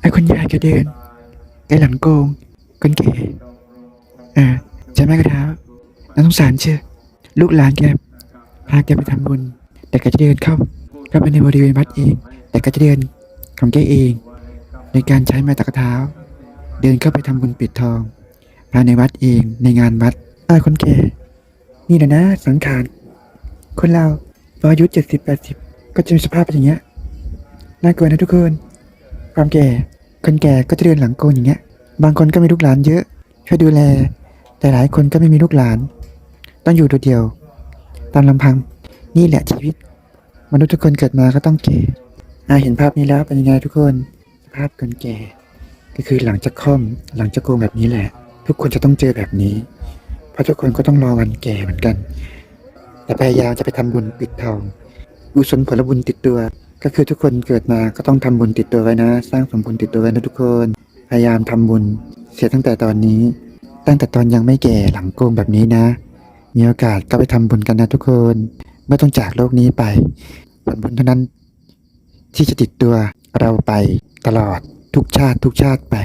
ไอ้คนยายแกเดินไอ้หลังโกงคนแก่เออใช่ไหมกระเท้าน่าสงสารเชียวลูกหลานแกพาแกไปทำบุญ แต่แกจะเดินเข้าเข้าไปในบริเวณวัดเอง แต่แกจะเดินของแกเอง ในการใช้ไม้ตะกะเท้า เดินเข้าไปทำบุญปิดทองภายในวัดเองในงานวัดไอ้คนแก่นี่แหละนะสังขารคนเราพออายุเจ็ดสิบแปดสิบก็จะมีสภาพเป็นอย่างเงี้ยน่ากลัวนะทุกคน ความแก่ คนแก่ก็จะเดินหลังโกนอย่างเงี้ย บางคนก็มีลูกหลานเยอะช่วยดูแล แต่หลายคนก็ไม่มีลูกหลาน ต้องอยู่ตัวเดียว ตามลำพัง นี่แหละชีวิต มนุษย์ทุกคนเกิดมาก็ต้องแก่อาเห็นภาพนี้แล้วเป็นยังไงทุกคนสภาพคนแก่ ก็คือหลังจากค่อม หลังจากโกงแบบนี้แหละ ทุกคนจะต้องเจอแบบนี้ เพราะทุกคนก็ต้องรอวันแก่เหมือนกัน แต่พยายามจะไปทำบุญปิดทองกุศลผลบุญติดตัว ก็คือทุกคนเกิดมาก็ต้องทำบุญติดตัวไว้นะ สร้างสมบุญติดตัวไว้นะทุกคน พยายามทำบุญ เสียตั้งแต่ตอนนี้ ตั้งแต่ตอนยังไม่แก่หลังโกงแบบนี้นะ มีโอกาสก็ไปทำบุญกันนะทุกคนไม่ต้องจากโลกนี้ไปผลบุญเท่านั้น ที่จะติดตัวเราไปตลอดทุกชาติทุกชาติไป